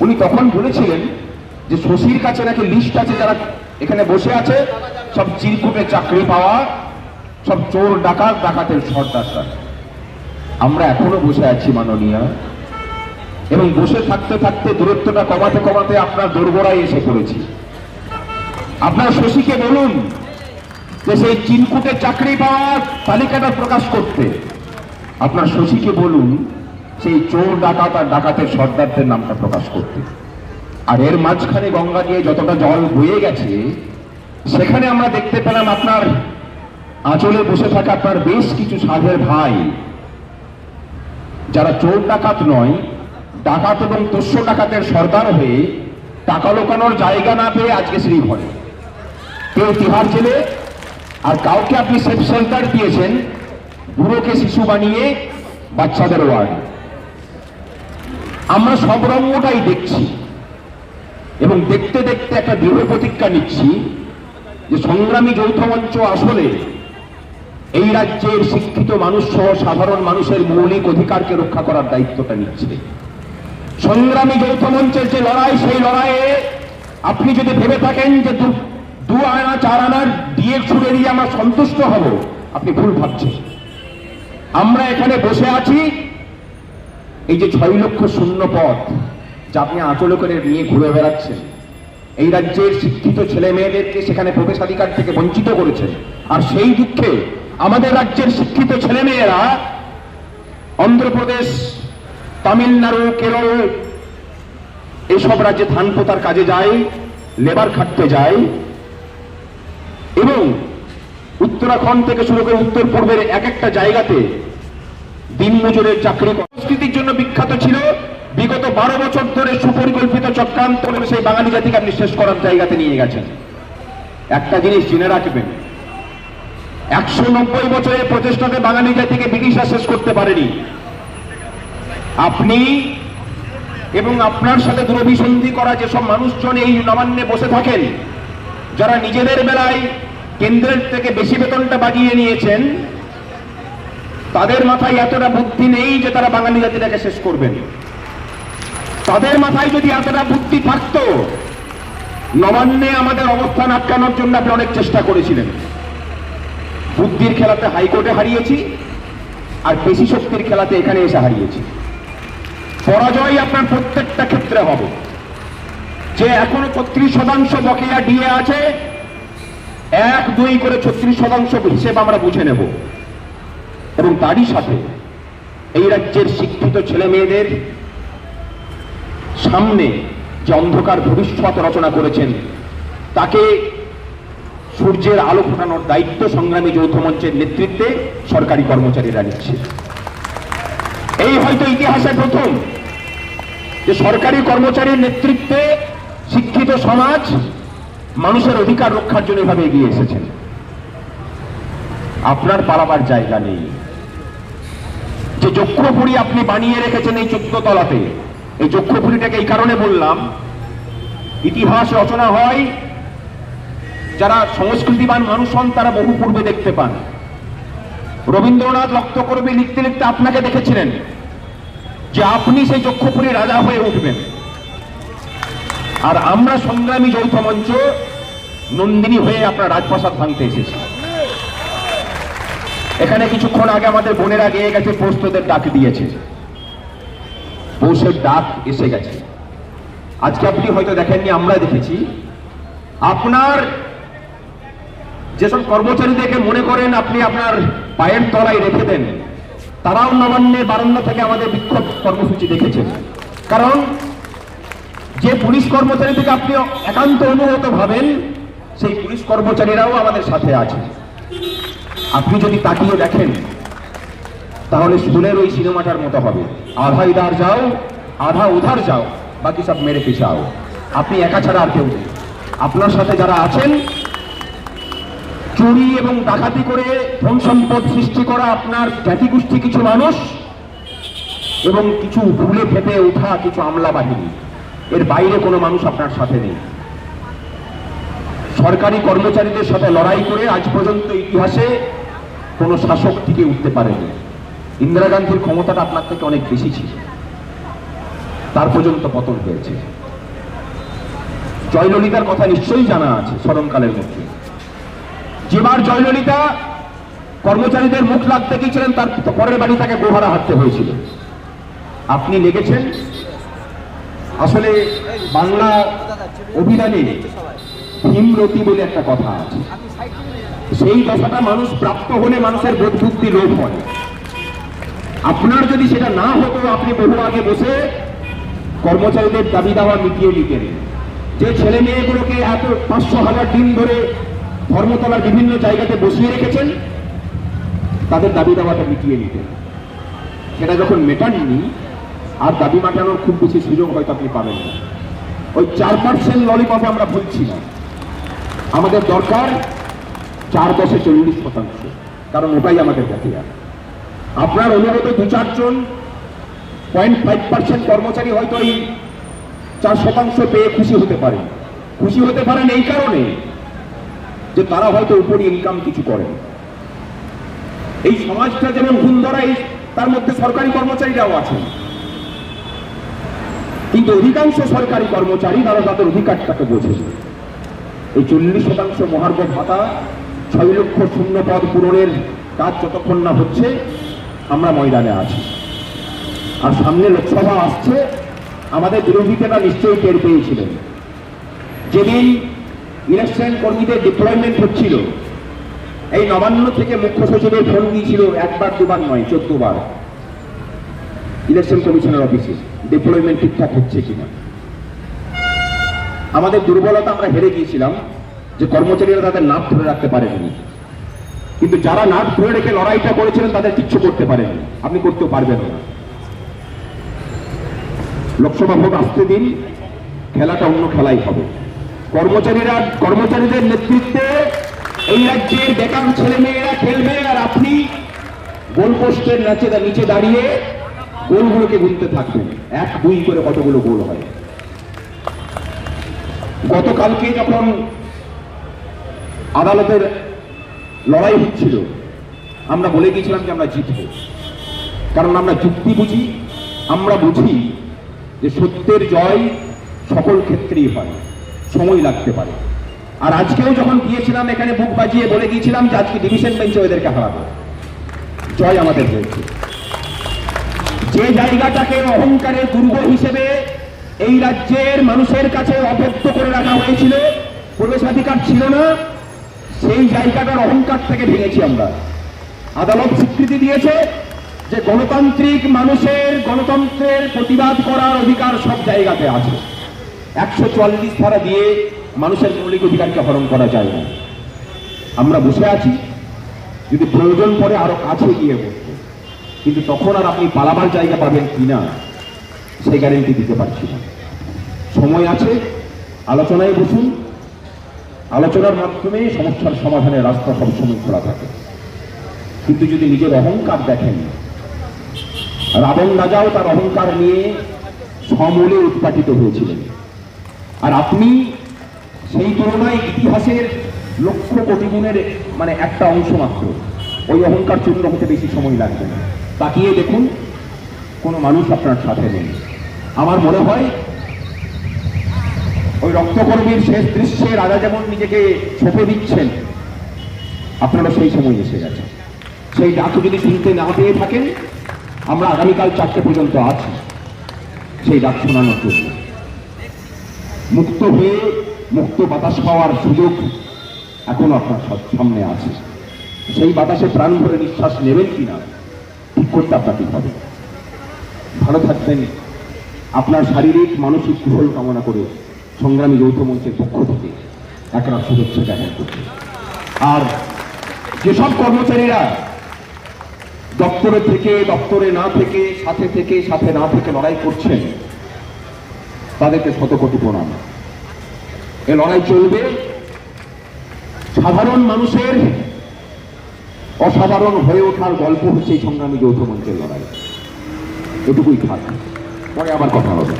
উনি তখন বলেছিলেন যে শশীর কাছে নাকি লিস্ট আছে যারা এখানে বসে আছে, সব চিরকুটে চাকরি পাওয়া, সব চোর, ডাকাত, ডাকাতের সর্দাররা। আমরা এখনও বসে আছি, মাননীয়া। এবং বসে থাকতে থাকতে, দূরত্বটা কমাতে কমাতে আপনার দোরগোড়ায় এসে পড়েছি। আপনার শশীকে বলুন যে সেই চিনকুটে চাকরি পাওয়ার তালিকাটা প্রকাশ করতে। আপনার শশীকে বলুন সেই চোর ডাকাত আর ডাকাতের সর্দারদের নামটা প্রকাশ করতে। আর এর মাঝখানে গঙ্গা দিয়ে যতটা জল বয়ে গেছে, সেখানে আমরা দেখতে পেলাম আপনার আঁচলে বসে থাকা আপনার বেশ কিছু সাধের ভাই। যারা চোর ডাকাত নয়, ডাকাত এবং তস্য ডাকাতের সর্দার হয়ে টাকা লোকানোর জায়গা না পেয়ে আজকে শ্রী ঘরে কেউ তিহার জেলে, আর কাউকে আপনি সেফ সেন্টার দিয়েছেন, বুড়োকে শিশু বানিয়ে বাচ্চাদের ওয়ার্ড। আমরা সব রঙটাই দেখছি। এবং দেখতে দেখতে একটা দৃঢ় প্রতিজ্ঞা নিচ্ছি যে সংগ্রামী যৌথ মঞ্চ আসলে এই রাজ্যের শিক্ষিত মানুষ সহ সাধারণ মানুষের মৌলিক অধিকারকে রক্ষা করার দায়িত্বটা নিচ্ছে। সংগ্রামী যৌথ মঞ্চের যে লড়াই, সেই লড়াইয়ে আপনি যদি ভেবে থাকেন যে দু- আনা, চার আনার দিয়ে ছুড়ে দিয়ে আমরা সন্তুষ্ট হব, আপনি ভুল ভাবছেন। আমরা এখানে বসে আছি এই যে ছয় লক্ষ শূন্য পথ যা আপনি আঁচলে করে নিয়ে ঘুরে বেড়াচ্ছেন, এই রাজ্যের শিক্ষিত ছেলে মেয়েদেরকে সেখানে প্রবেশাধিকার থেকে বঞ্চিত করেছেন। আর সেই দুঃখে আমাদের রাজ্যের শিক্ষিত ছেলে মেয়েরা অন্ধ্রপ্রদেশ, তামিলনাড়ু, কেরল, এসব রাজ্যে ধান পোতার কাজে যায়, লেবার খাটতে যায় এবং উত্তরাখণ্ড থেকে শুরু করে উত্তর পূর্বের এক একটা জায়গাতে দিনমজুরের চাকরি সংস্কৃতির জন্য বিখ্যাত ছিল। বিগত বারো বছর ধরে সুপরিকল্পিত চক্রান্ত করে সেই বাঙালি জাতিকে আপনি শেষ করার জায়গাতে নিয়ে গেছেন। একটা জিনিস জেনে রাখবেন। একশো নব্বই বছরের প্রচেষ্টাতে বাঙালি জাতিকে ব্রিটিশরা শেষ করতে পারেনি। আপনি এবং আপনার সাথে দূরভিসন্ধি করা যেসব মানুষজন এই নবান্নে বসে থাকেন, যারা নিজেদের বেলায় কেন্দ্রের থেকে বেশি বেতনটা বাজিয়ে নিয়েছেন তাদের মাথায় এতটা বুদ্ধি নেই যে তারা বাঙালি জাতিটাকে শেষ করবেন তাদের মাথায় যদি এতটা বুদ্ধি থাকতো, নবান্নে আমাদের অবস্থান আটকানোর জন্য আপনি অনেক চেষ্টা করেছিলেন। বুদ্ধির খেলাতে হাইকোর্টে হারিয়েছি, আর পেশি শক্তির খেলাতে এখানে এসে হারিয়েছি। পরাজয় আপনার প্রত্যেকটা ক্ষেত্রে হবে। যে এখনও ছত্রিশ শতাংশ বকেয়া ডিএ আছে, এক দুই করে ছত্রিশ শতাংশ হিসেব আমরা বুঝে নেব। এবং তারই সাথে এই রাজ্যের শিক্ষিত ছেলে মেয়েদের সামনে যে অন্ধকার ভবিষ্যৎ রচনা করেছেন, তাকে সূর্যের আলো ফোটানোর দায়িত্ব সংগ্রামী যৌথ মঞ্চের নেতৃত্বে সরকারি কর্মচারীরা নিচ্ছে। এই হয়তো ইতিহাসে প্রথম যে সরকারি কর্মচারীর নেতৃত্বে শিক্ষিত সমাজ মানুষের অধিকার রক্ষার জন্য এভাবে এগিয়ে এসেছেন। আপনার পালাবার জায়গা নেই। যে যক্ষপুরী আপনি বানিয়ে রেখেছেন এই চোদ্দ তলাতে এই যক্ষপুরীটাকে এই কারণে বললাম, ইতিহাস রচনা হয়, যারা সংস্কৃতিবান মানুষ হন তারা বহু পূর্বে দেখতে পান। রবীন্দ্রনাথ রক্ত করবে লিখতে লিখতে আপনাকে দেখেছিলেন যে আপনি সেই যক্ষপুরী রাজা হয়ে উঠবেন। আর আমরা সংগ্রামী যৌথ মঞ্চ নন্দিনী হয়ে আপনার রাজপ্রাসাদ ভাঙতে এসেছি। এখানে কিছুক্ষণ আগে আমাদের বোনেরা গিয়ে গেছে, পোস্তদের ডাক দিয়েছে। পৌষের ডাক এসে গেছে। আজকে আপনি হয়তো দেখেননি, আমরা দেখেছি। আপনার যেসব কর্মচারীদেরকে মনে করেন আপনি আপনার পায়ের তলায় রেখে দেন, তারাও নবান্নে বারান্দা থেকে আমাদের বিক্ষোভ কর্মসূচি দেখেছেন। কারণ যে পুলিশ কর্মচারী থেকে আপনি একান্ত অনুগত ভাবেন, সেই পুলিশ কর্মচারীরাও আমাদের সাথে আছে। আপনি যদি তাকিয়ে দেখেন, তাহলে সুনের ওই সিনেমাটার মতো হবে। আধা ইধার যাও, আধা উধার যাও, বাকি সব মেরে পিছাও। আপনি একা ছাড়া আর কেউ নেই। আপনার সাথে যারা আছেন, চুরি এবং ডাকাতি করে ধন সম্পদ সৃষ্টি করা আপনার জাতিগোষ্ঠী কিছু মানুষ এবং কিছু ভুলে খেতে ওঠা কিছু আমলা বাহিনী, এর বাইরে কোনো মানুষ আপনার সাথে নেই। সরকারি কর্মচারীদের সাথে লড়াই করে আজ পর্যন্ত ইতিহাসে কোনো শাসক টিকে উঠতে পারেনি। ইন্দিরা গান্ধীর ক্ষমতাটা আপনার থেকে অনেক বেশি ছিল। তার পর্যন্ত পতন হয়েছে। জয়ললিতার কথা নিশ্চয়ই জানা আছে স্মরণকালের মধ্যে। যেবার জয়ললিতা কর্মচারীদের মুখ লাগতে গিয়েছিলেন, তার পরের বাড়ি তাকে গোহারা হাঁটতে হয়েছিল। আপনি লেগেছেন? আসলে বাংলা অভিধানে ভীমরতি বলে একটা কথা আছে। সেই দশাটা মানুষ প্রাপ্ত হলে মানুষের বোধ বুদ্ধি লোপ হয়। আপনার যদি সেটা না হতো, আপনি বহু আগে বসে কর্মচারীদের দাবি দাওয়া মিটিয়ে নিতেন। যে ছেলে মেয়েগুলোকে এত পাঁচশো হাজার দিন ধরে ধর্মতলার বিভিন্ন জায়গাতে বসিয়ে রেখেছেন, তাদের দাবি দাওয়াটা মিটিয়ে নিতেন। সেটা যখন মেটাননি, আর দাবি মাটানোর খুব বেশি সুযোগ হয়তো আপনি পাবেন না। ওই চার পার্সেন্ট ললিপপে আমরা ভুলছি না। আমাদের দরকার চার দশে চল্লিশ শতাংশ। কারণ ওটাই আমাদের হাতিয়ার আপনার অনুরোধে দু চারজন পয়েন্ট ফাইভ পার্সেন্ট কর্মচারী হয়তো এই চার শতাংশ পেয়ে খুশি হতে পারে খুশি হতে পারেন এই কারণে যে তারা হয়তো উপরই ইনকাম কিছু করেন। এই সমাজটা যেমন ঘুম ধরাই তার মধ্যে সরকারি কর্মচারীরাও আছেন। কিন্তু অধিকাংশ সরকারি কর্মচারী তারা তাদের অধিকারটাকে বোঝে এই চল্লিশ শতাংশ মহার্ঘ ভাতা ছয় লক্ষ শূন্য পদ পূরণের কাজ যতক্ষণ না হচ্ছে, আমরা ময়দানে আছি। আর সামনে লোকসভা আসছে, আমাদের বিরোধীরা নিশ্চয়ই টের পেয়েছিলেন। যেদিন ইলেকশন কর্মীদের ডিপ্লয়মেন্ট হচ্ছিল, এই নবান্ন থেকে মুখ্য সচিবের ফোন দিয়েছিল একবার, দুবার নয়, চোদ্দবার। ইলেকশন কমিশনের অফিসে ডিপ্লয়মেন্ট ঠিকঠাক হচ্ছে কিনা। আমাদের দুর্বলতা আমরা হেরে গিয়েছিলাম। যে কর্মচারীরা তাদের নাক ধরে রাখতে পারেনি কিন্তু যারা নাক ধরে রেখে লড়াইটা করেছিলেন, তাদের কিচ্ছু করতে পারেনি আপনি করতেও পারবেন না। লোকসভা ভোট আসতে দিন, খেলাটা অন্য খেলাই হবে। কর্মচারীরা, কর্মচারীদের নেতৃত্বে এই রাজ্যের বেকার ছেলে মেয়েরা খেলবে, আর আপনি গোলপোস্টের নিচে নিচে দাঁড়িয়ে গোলগুলোকে গুনতে থাকবেন। এক, দুই করে কতগুলো গোল হয়। গতকালকে যখন আদালতের লড়াই হচ্ছিল। আমরা বলে গিয়েছিলাম যে আমরা জিতব। কারণ আমরা যুক্তি বুঝি, আমরা বুঝি যে সত্যের জয় সকল ক্ষেত্রেই হয়, সময় লাগতে পারে। আর আজকেও যখন গিয়েছিলাম, এখানে বুক বাজিয়ে বলে গিয়েছিলাম যে আজকে ডিভিশন বেঞ্চে ওদেরকে হারাবো। জয় আমাদের হয়েছে। যে জায়গাটাকে অহংকারের দুর্গ হিসেবে এই রাজ্যের মানুষের কাছে অবদ্ধ করে রাখা হয়েছিল, প্রবেশাধিকার ছিল না। সেই জায়গাটার অহংকার থেকে ভেঙেছি আমরা। আদালত স্বীকৃতি দিয়েছে যে গণতান্ত্রিক মানুষের গণতন্ত্রের প্রতিবাদ করার অধিকার সব জায়গাতে আছে। একশো চুয়াল্লিশ ধারা দিয়ে মানুষের মৌলিক অধিকারকে হরণ করা যায় না। আমরা বসে আছি, যদি প্রয়োজন পড়ে আরও কাছে গিয়ে বসবো। কিন্তু তখন আর আপনি পালাবার জায়গা পাবেন কিনা সেই গ্যারেন্টি দিতে পারছি না। সময় আছে, আলোচনায় বসুন। আলোচনার মাধ্যমে সমস্যার সমাধানের রাস্তা সবসময় খোলা থাকে। কিন্তু যদি নিজের অহংকার দেখেন, রাবণ রাজাও তার অহংকার নিয়ে সমূলে উৎপাটিত হয়েছিলেন। আর আপনি সেই তুলনায় ইতিহাসের লক্ষ কোটি গুণের মানে একটা অংশ মাত্র। ওই অহংকার চূর্ণ হতে বেশি সময় লাগবে না। তাকিয়ে দেখুন, কোনো মানুষ আপনার সাথে নেই। আমার মনে হয় ওই রক্তকর্মীর শেষ দৃশ্যে রাজা যেমন নিজেকে ছোপে দিচ্ছেন, আপনারা সেই সময় এসে গেছে সেই ডাক যদি শুনতে না পেয়ে থাকেন, আমরা আগামীকাল চারটে পর্যন্ত আছি। সেই ডাক শোনানোর জন্য। মুক্ত হয়ে মুক্ত বাতাস পাওয়ার সুযোগ এখন আপনার সামনে আছে। সেই বাতাসে প্রাণ ভরে নিঃশ্বাস নেবেন কিনা, ঠিক করতে আপনাকে হবে। ভালো থাকবেন। আপনার শারীরিক, মানসিক কুশল কামনা করে সংগ্রামী যৌথ মঞ্চের পক্ষ থেকে একটা শুভেচ্ছা জ্ঞাপন করছি। আর যেসব কর্মচারীরা দপ্তরে থেকে, দপ্তরে না থেকে, সাথে থেকে, সাথে না থেকে লড়াই করছেন, তাদেরকে শতকোটি প্রণাম। এ লড়াই চলবে। সাধারণ মানুষের অসাধারণ হয়ে ওঠার গল্প হচ্ছে এই সংগ্রামী যৌথ মঞ্চের লড়াই। এটুকুই থাক পরে আবার কথা হবে।